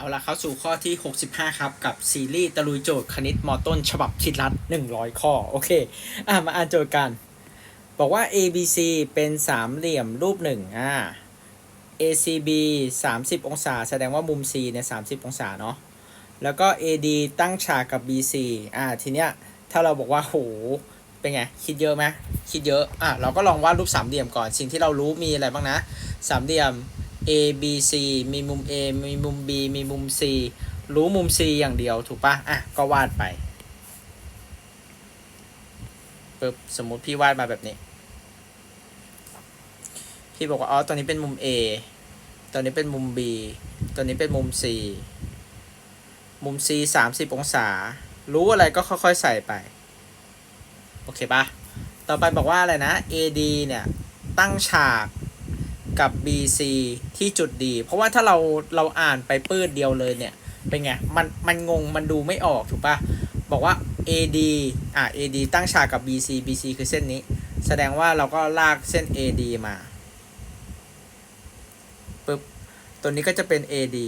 เอาละเข้าสู่ข้อที่ 65 ครับ กับซีรีส์ตะลุยโจทย์คณิตมอต้น ฉบับคิดรัด 100 ข้อ โอเค อะ มาอ่านโจทย์กัน บอกว่า ABC เป็นสามเหลี่ยมรูปหนึ่งอ่า ACB 30 องศา แสดงว่ามุม C เนี่ย30 องศาเนาะแล้วก็ AD ตั้งฉากกับ BC อ่า ทีเนี้ย ถ้าเราบอกว่าโห เป็นไง คิดเยอะไหมคิดเยอะ อะ เราก็ลองวาดรูปสามเหลี่ยมก่อน สิ่งที่เรารู้มีอะไรบ้างนะ สามเหลี่ยม A B C มีมุม A มีมุม B มีมุม C รู้มุม C อย่างเดียวถูกปะอะ ก็วาดไปปึ๊บสมมุติพี่วาดมาแบบนี้ พี่บอกว่า อ๋อ ตัวนี้เป็นมุม A ตัวนี้เป็นมุม B ตัวนี้เป็นมุม C มุม C 30 องศา รู้อะไรก็ค่อยๆ ใส่ไป โอเคปะต่อไปบอกว่าอะไรนะ AD เนี่ย ตั้งฉาก กับ BC ที่จุดดี เพราะว่าถ้าเราเราอ่านไปปื้ดเดียวเลยเนี่ย เป็นไง มันมันงงมันดูไม่ออกถูกปะบอกว่า AD อะ AD ตั้งฉากกับ BC BC คือเส้นนี้ แสดงว่าเราก็ลากเส้น AD มาปึ๊บตัวนี้ก็จะเป็น AD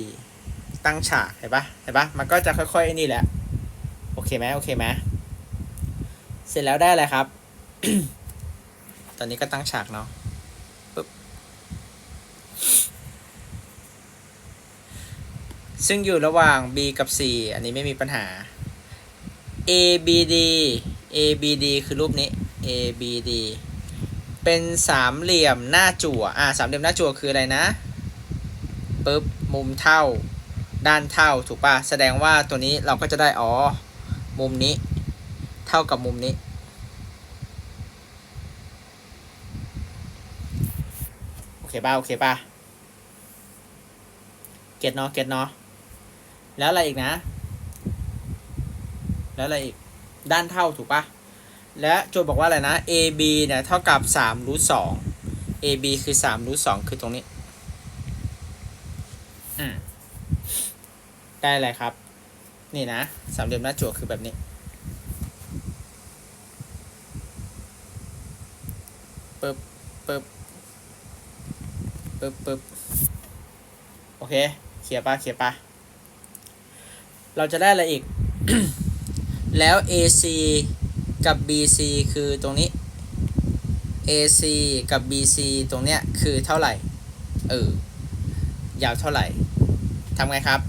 ตั้งฉากเห็นปะเห็นปะมันก็จะค่อยๆนี่แหละ โอเคไหมโอเคไหมเสร็จแล้วได้อะไรครับ ตอนนี้ก็ตั้งฉากเนาะปึ๊บ ซึ่งอยู่ระหว่าง B กับ C อันนี้ไม่มีปัญหา ABD ABD คือรูปนี้ ABD เป็นสามเหลี่ยมหน้าจั่ว อ่าสามเหลี่ยมหน้าจั่วคืออะไรนะปึ๊บมุมเท่า ด้านเท่าถูกปะแสดงว่าตัวนี้เราก็จะได้อ๋อ มุมนี้ เท่ากับมุมนี้ โอเคป่ะโอเคป่ะเก็ตเนาะเก็ตเนาะ แล้วอะไรอีกนะ แล้วอะไรอีก ด้านเท่าถูกปะและโจทย์บอกว่าอะไรนะ AB เนี่ยเท่ากับ3รูท2 AB คือ3รูท2คือตรงนี้ อืม ได้อะไรครับ นี่นะสามเหลี่ยมหน้าจั่วคือแบบนี้ ปึ๊บปึ๊บปึ๊บปึ๊บโอเค เคลียร์ปะเคลียร์ปะ เราจะได้อะไรอีก แล้ว AC กับ BC คือตรงนี้ AC กับ BC ตรงเนี้ยคือเท่าไหร่ เออ ยาวเท่าไหร่ทำไงครับ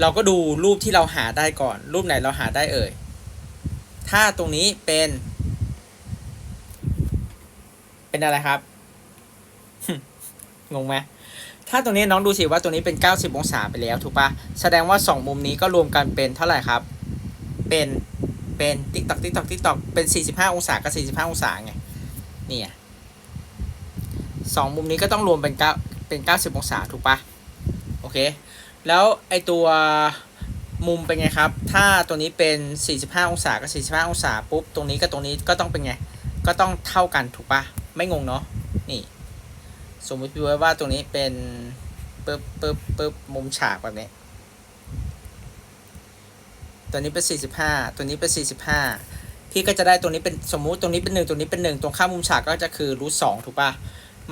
เราก็ดูรูปที่เราหาได้ก่อน รูปไหนเราหาได้เอ่ย ถ้าตรงนี้เป็น เป็นอะไรครับ งงไหม ถ้าตรงนี้น้องดูสิว่าตัวนี้เป็น 90 องศาไปแล้วถูกปะแสดงว่า 2 มุมนี้ก็รวมกันเป็นเท่าไหร่ครับ เป็นเป็นติ๊กตอกติ๊กตอกติ๊กตอกเป็น 45 องศากับ45 องศาไงนี่สองมุมนี้ก็ต้องรวมเป็น9เป็น 90 องศาถูกปะโอเค แล้วไอตัวมุมเป็นไงครับ ถ้าตัวนี้เป็น 45 องศากับ45 องศาปุ๊บ ตรงนี้กับตรงนี้ก็ต้องเป็นไง ก็ต้องเท่ากันถูกปะไม่งงเนาะ นี่ สมมติพี่ว่าตรงนี้เป็นปึ๊บปึ๊บปึ๊บมุมฉากแบบนี้ ตัวนี้เป็น45 ตัวนี้เป็น45 พี่ก็จะได้ตรงนี้เป็นสมมุติตรงนี้เป็น1ตรงนี้เป็น1ตรงข้ามมุมฉากก็จะคือรูท2ถูกปะ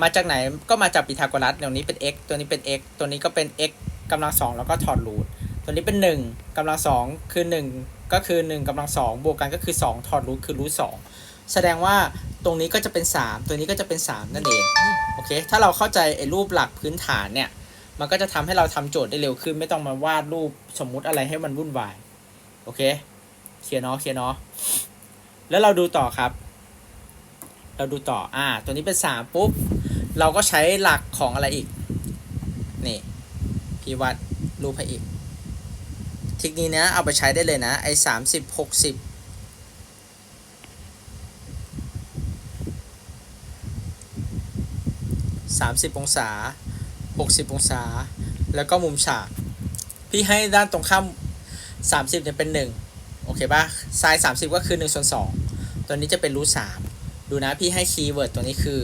มาจากไหนก็มาจากปีทาโกรัสตรงนี้เป็น x ตัวนี้เป็น x ตัวนี้ก็เป็น x กำลัง2แล้วก็ถอดรูทตัวนี้เป็น 1กำลัง2คือ 1 ก็คือ 1กำลัง2บวกกันก็คือ 2 ถอดรูทคือรูท2 แสดงว่าตรงนี้ก็จะเป็น 3 ตัวนี้ก็จะเป็น 3 นั่นเองโอเคถ้าเราเข้าใจไอ้รูปหลักพื้นฐานเนี่ยมันก็จะทำให้เราทำโจทย์ได้เร็วขึ้น ไม่ต้องมาวาดรูปสมมุติอะไรให้มันวุ่นวายโอเคเคลียร์เนาะเคลียร์เนาะแล้วเราดูต่อครับ เราดูต่ออ่าตัวนี้เป็น 3 ปุ๊บ เราก็ใช้หลักของอะไรอีกนี่พี่วัดรูปให้อีกทิคนี้นะเอาไปใช้ได้เลยนะไอ้สามสิบหกสิบ 30 องศา 60 องศา แล้วก็มุมฉาก พี่ให้ด้านตรงข้าม 30เนี่ยเป็น 1 โอเคปะไซน์30 ก็คือ1ส่วน2ตัวนี้จะเป็นรูท3ดูนะพี่ให้คีย์เวิร์ดตัวนี้คือ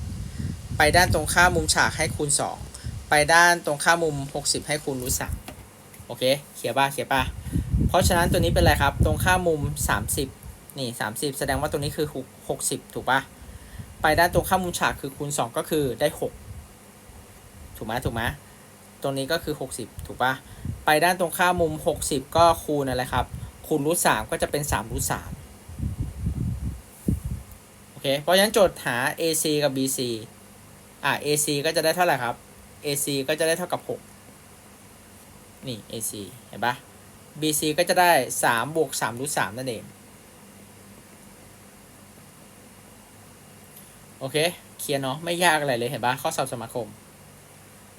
1 ไปด้านตรงข้ามมุมฉากให้คูณ 2 ไปด้านตรงข้ามมุม 60 ให้คูณรูท3โอเคเขียนป่ะเขียนป่ะเพราะฉะนั้นตัวนี้เป็นอะไรครับ ตรงข้ามมุม 30 นี่ 30 แสดงว่าตัวนี้คือ 60 ถูกปะ ไปด้านตรงข้ามมุมฉากคือคูณ 2 ก็คือได้ 6 ถูกไหมถูกไหมตรงนี้ก็คือ 60 ถูกปะไปด้านตรงข้ามมุม 60 ก็คูณอะไรครับ คูณรูทสามก็จะเป็น3รูทสามโอเค เพราะฉะนั้นโจทย์หา AC กับ BC อะ AC ก็จะได้เท่าไหร่ครับ AC ก็จะได้เท่ากับ 6 นี่ AC เห็นปะ BC ก็จะได้3บวก3รูทสามนั่นเอง โอเค เคลียร์เนาะไม่ยากอะไรเลยเห็นปะข้อสอบสมาคม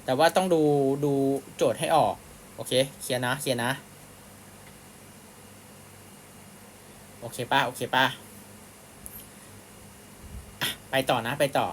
แต่ว่าต้องดูดูโจทย์ให้ออก โอเค เคลียร์นะ เคลียร์นะ โอเคป้าโอเคป้าอะไปต่อนะ ไปต่อ